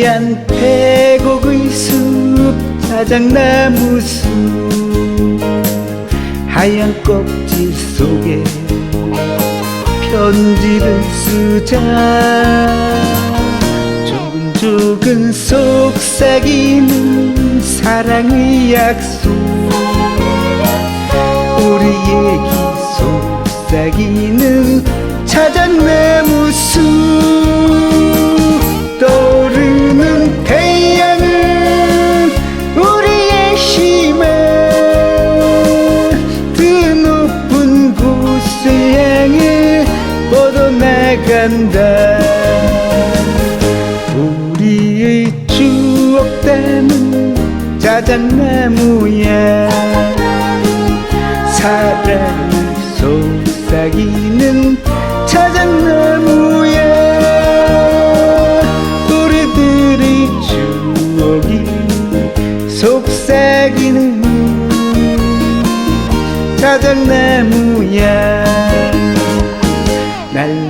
하얀 태곡의 숲 자작나무 숲. 하얀 껍질 속에 편지를 쓰자. 조근조근 속삭이는 사랑의 약속. 우리 얘기 속삭이는 뻗어나간다 우리의 추억 담은 자작나무야 사랑을 속삭이는 자작나무야 우리들의 추억이 속삭이는 자작나무야 랄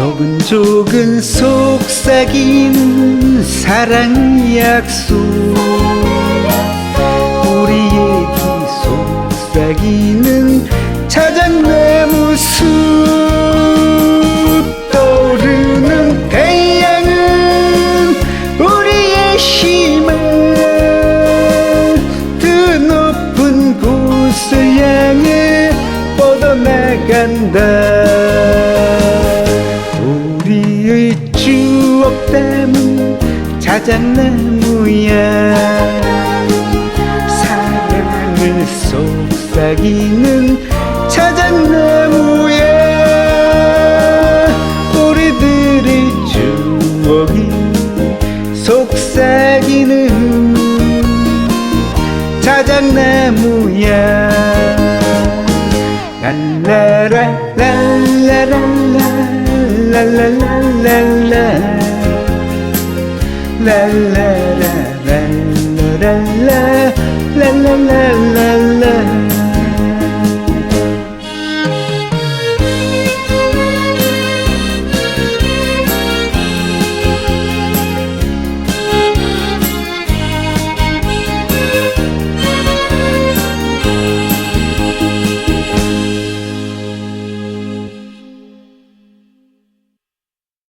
조근조근 속삭이는 사랑 약속. 우리 얘기 속삭이는 자작나무 숲. 떠오르는 태양은 우리의 희망 그 높은 곳을 향해 뻗어나간다 담은 자작나무야. 사랑을 속삭이는 자작나무야. 우리들의 추억이 속삭이는 자작나무야. 랄라라 랄라랄라 랄라랄랄라 랄라 la la